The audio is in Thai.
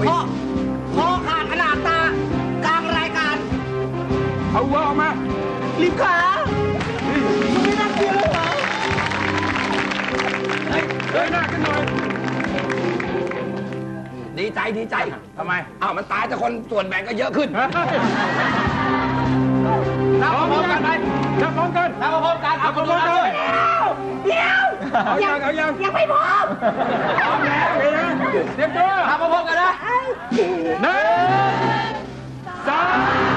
พ่อพ่อขาดขนาดตากลางรายการ เอาวัวออกมา ลิฟขาไม่น่าเกลียดเลยเหรอเฮ้ยหน้าขึ้นหน่อย ดีใจดีใจทำไม อ้าวมันตายแต่คนส่วนแบ่งก็เยอะขึ้นนับพร้อมกันไปนับพร้อมกันถ้ามาพบกันเอานับพร้อมกันเดี๋ยว เอายังเอายังยังไม่พร้อมพร้อมแล้ว เดี๋ยวนะเตรียมตัวถ้ามาพบกันนะหนึ่งสอง